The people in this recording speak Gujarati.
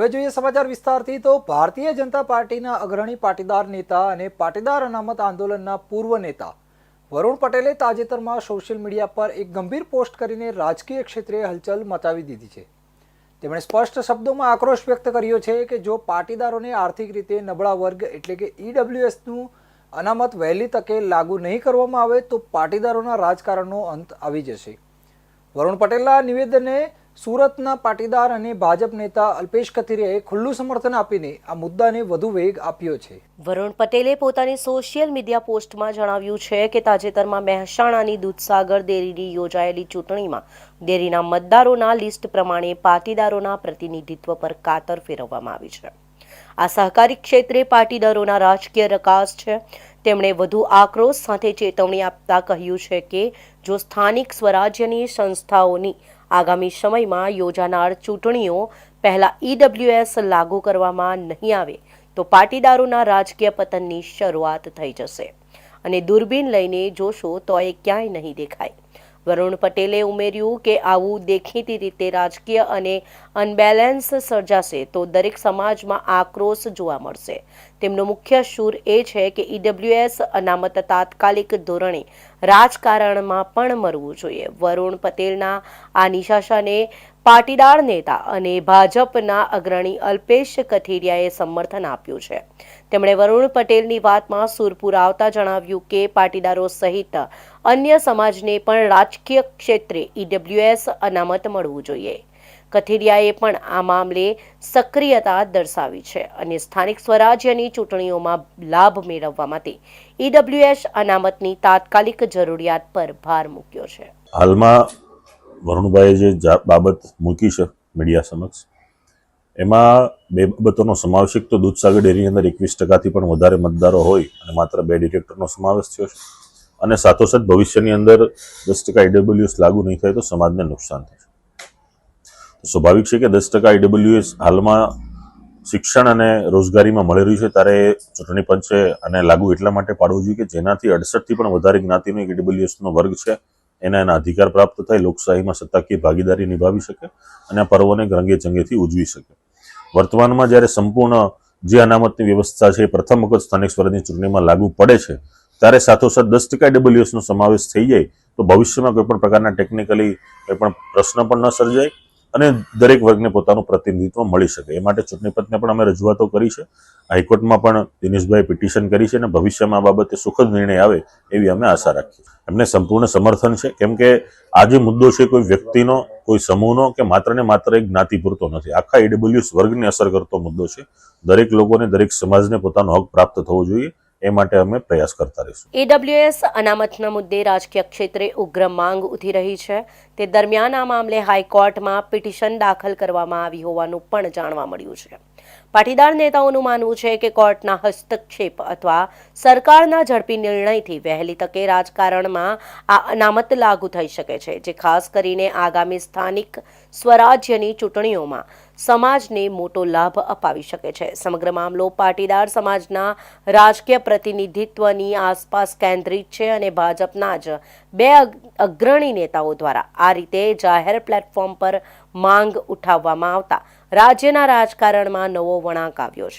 હવે જોઈએ સમાચાર વિસ્તારથી તો ભારતીય જનતા પાર્ટીના અગ્રણી પાટીદાર નેતા અને પાટીદાર અનામત આંદોલનના પૂર્વ નેતા વરુણ પટેલે તાજેતરમાં સોશિયલ મીડિયા પર એક ગંભીર પોસ્ટ કરીને રાજકીય ક્ષેત્રે હલચલ મચાવી દીધી છે. તેમણે સ્પષ્ટ શબ્દોમાં આક્રોશ વ્યક્ત કર્યો છે કે જો પાટીદારોને આર્થિક રીતે નબળા વર્ગ એટલે કે ઈડબ્લ્યુએસનું અનામત વહેલી તકે લાગુ નહીં કરવામાં આવે તો પાટીદારોના રાજકારણનો અંત આવી જશે. વરુણ પટેલના નિવેદને સુરતના પાટીદાર અને ભાજપ નેતા અલ્પેશ કથિરિયાએ ખુલ્લું સમર્થન આપીને આ મુદ્દાને વધુ વેગ આપ્યો છે. વરુણ પટેલે પોતાની સોશિયલ મીડિયા પોસ્ટમાં જણાવ્યું છે કે તાજેતરમાં મહેસાણાની દૂધસાગર ડેરીની યોજાયેલી ચૂંટણીમાં ડેરીના મતદારોના લિસ્ટ પ્રમાણે પાટીદારોના પ્રતિનિધિત્વ પર કાતર ફેરવવામાં આવી છે. આ સહકારી ક્ષેત્રે પાટીદારોના રાજકીય રકાસ છે. તેમણે વધુ આક્રોશ સાથે ચેતવણી આપતા કહ્યું છે કે જો સ્થાનિક સ્વરાજ્યની સંસ્થાઓની આગામી સમયમાં યોજાનાર ચૂંટણીઓ પહેલા ઈડબ્લ્યુએસ લાગુ કરવામાં નહીં આવે તો પાટીદારોના રાજકીય પતનની શરૂઆત થઈ જશે. અને દૂરબીન લઈને જોશો તો એ ક્યાંય નહીં દેખાય. વરુણ પટેલે ઉમેર્યું કે આવું દેખીતી રીતે રાજકીય અને અનબેલેન્સ સર્જાશે તો દરેક સમાજમાં આક્રોશ જોવા મળશે. તેમનો મુખ્ય સૂર એ છે કે ઈડબ્લ્યુએસ અનામત તાત્કાલિક ધોરણે રાજકારણમાં પણ મરવું જોઈએ. વરુણ પટેલના આ નિશાસાને પાટીદાર નેતા અને ભાજપના અગ્રણી અલ્પેશ કથિરિયાએ સમર્થન આપ્યું છે. તેમણે વરુણ પટેલની વાતમાં સુરપુર આવતા જણાવ્યું કે પાટીદારો સહિત અન્ય સમાજને પણ રાજકીય ક્ષેત્રે ઈડબ્લ્યુએસ અનામત મળવું જોઈએ. કથિરિયાએ પણ આ મામલે સક્રિયતા દર્શાવી છે અને સ્થાનિક સ્વરાજ્યની ચૂંટણીઓમાં લાભ મેળવવા માટે ઈડબ્લ્યુએસ અનામતની તાત્કાલિક જરૂરિયાત પર ભાર મૂક્યો છે. હાલમાં વરુણભાઈએ જે બાબત મૂકી છે મીડિયા સમક્ષ, એમાં બે બાબતોનો સમાવેશ તો દૂધસાગર ડેરીની અંદર એકવીસ ટકાથી પણ વધારે મતદારો હોય અને માત્ર બે ડિરેક્ટરનો સમાવેશ થયો છે અને સાથોસાથ ભવિષ્યની અંદર દસ ટકા ઈડબ્લ્યુએસ લાગુ નહીં થાય તો સમાજને નુકસાન થશે સ્વાભાવિક છે કે દસ ટકા ઈડબ્લ્યુએસ હાલમાં શિક્ષણ અને રોજગારીમાં મળી રહ્યું છે, ત્યારે ચૂંટણી પંચે આને લાગુ એટલા માટે પાડવું જોઈએ કે જેનાથી અડસઠથી પણ વધારે જ્ઞાતિનો એક ઈડબ્લ્યુએસનો વર્ગ છે, એના એના અધિકાર પ્રાપ્ત થાય, લોકશાહીમાં સત્તાકીય ભાગીદારી નિભાવી શકે અને આ પર્વોને રંગે ચંગેથી ઉજવી શકે. વર્તમાનમાં જ્યારે સંપૂર્ણ જે અનામતની વ્યવસ્થા છે એ પ્રથમ વખત સ્થાનિક સ્વરાજની ચૂંટણીમાં લાગુ પડે છે, ત્યારે સાથોસાથ દસ ટકા ડબલ્યુએસનો સમાવેશ થઈ જાય, તો ભવિષ્યમાં કોઈપણ પ્રકારના ટેકનિકલી કોઈપણ પ્રશ્ન પણ ન સર્જાય અને દરેક વર્ગને પોતાનું પ્રતિનિધિત્વ મળી શકે. એ માટે ચૂંટણી પંચને પણ અમે રજૂઆતો કરી છે. હાઈકોર્ટમાં પણ દિનેશભાઈ પિટિશન કરી છે અને ભવિષ્યમાં આ બાબતે સુખદ નિર્ણય આવે એવી અમે આશા રાખીએ એમને સંપૂર્ણ સમર્થન છે. કેમ કે આ જે મુદ્દો છે, કોઈ વ્યક્તિનો, કોઈ સમૂહનો કે માત્ર ને માત્ર એક જ્ઞાતિ પૂરતો નથી. આખા ઈડબ્લ્યુએસ વર્ગને અસર કરતો મુદ્દો છે. દરેક લોકોને, દરેક સમાજને પોતાનો હક પ્રાપ્ત થવો જોઈએ. એ માટે અમે પ્રયાસ કરતા રહીશું. ઈડબ્લ્યુએસ અનામતના મુદ્દે રાજકીય ક્ષેત્રે ઉગ્ર માંગ ઉઠી રહી છે. તે દરમિયાન આ મામલે હાઈકોર્ટમાં પિટિશન દાખલ કરવામાં આવી હોવાનું પણ જાણવા મળ્યું છે. પાટીદાર નેતાઓનું માનવું છે કે કોર્ટના હસ્તક્ષેપ અથવા સરકારના ઝડપી નિર્ણયથી વહેલી તકે રાજકારણમાં આ અનામત લાગુ થઈ શકે છે, જે ખાસ કરીને આગામી સ્થાનિક સ્વરાજ્યની ચૂંટણીઓમાં સમાજને મોટો લાભ અપાવી શકે છે. સમગ્ર મામલો પાટીદાર સમાજના રાજકીય પ્રતિનિધિત્વની આસપાસ કેન્દ્રિત છે અને ભાજપના જ બે અગ્રણી નેતાઓ દ્વારા આ રીતે જાહેર પ્લેટફોર્મ પર માંગ ઉઠાવવામાં આવતા રાજ્યના રાજકારણમાં નવો વળાંક આવ્યો છે.